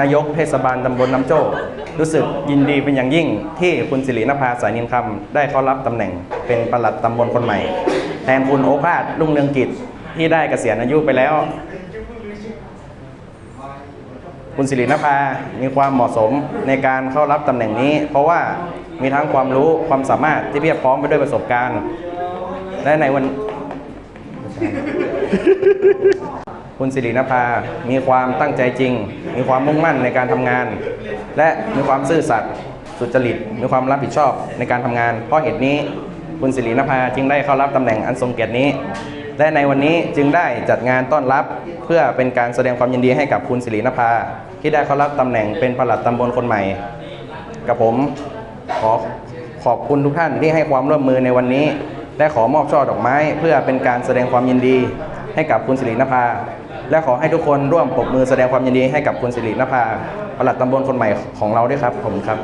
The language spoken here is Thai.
นายกเทศบาลตำบลน้ำโจ้รู้สึกยินดีเป็นอย่างยิ่ง ที่คุณสิรินภาสายนินคำได้เข้ารับตำแหน่งเป็นปลัดตำบลคนใหม่ แทนคุณโอภาสรุ่งเรืองกิจที่ได้เกษียณอายุไปแล้ว คุณสิรินภา มีความเหมาะสมในการเข้ารับตำแหน่งนี้ เพราะว่ามีทั้งความรู้ความสามารถที่เพียบพร้อมไปด้วยประสบการณ์ และในวัน คุณสิรินภา มีความตั้งใจจริง มีความมุ่งมั่นในการทำงาน และมีความซื่อสัตย์สุจริต มีความรับผิดชอบในการทำงาน เพราะเหตุนี้ คุณสิรินภาจึงได้เข้ารับตำแหน่งอันทรงเกียรตินี้ และในวันนี้จึงได้จัดงานต้อนรับ เพื่อเป็นการแสดงความยินดีให้กับคุณสิรินภา ที่ได้เข้ารับตำแหน่งเป็นปลัดตำบลคนใหม่ กับผมขอขอบคุณทุกท่านที่ให้ความร่วมมือในวันนี้ และขอมอบช่อดอกไม้ เพื่อเป็นการแสดงความยินดี ให้กับคุณสิรินภา และขอให้ทุกคนร่วมปรบมือแสดงความยินดีให้กับคุณสิรินภาปลัดตำบลคนใหม่ของเราด้วยครับผมครับ